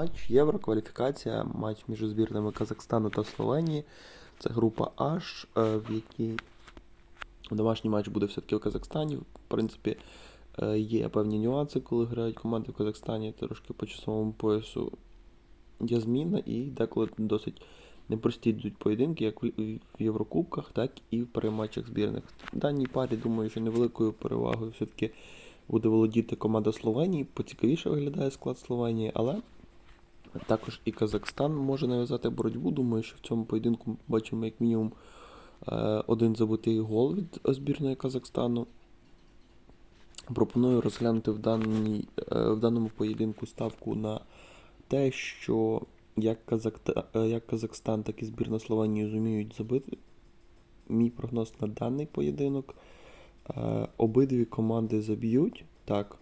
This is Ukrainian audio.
матч. Єврокваліфікація, матч між збірними Казахстану та Словенії. Це група H, е, в якій домашній матч буде все-таки в Казахстані. В принципі, е, є певні нюанси, коли грають команди в Казахстані. Трошки по часовому поясу є зміна, і деколи досить непрості йдуть поєдинки, як в Єврокубках, так і в перематчах збірних. В даній парі, думаю, що невеликою перевагою все-таки буде володіти команда Словенії. Поцікавіше виглядає склад Словенії, але також і Казахстан може нав'язати боротьбу. Думаю, що в цьому поєдинку бачимо як мінімум е, один забитий гол від збірної Казахстану. Пропоную розглянути в, даній, е, в даному поєдинку ставку на те, що як, Казакта, е, як Казахстан, так і збірна Словенії зуміють забити. Мій прогноз на даний поєдинок. Обидві команди заб'ють. Так,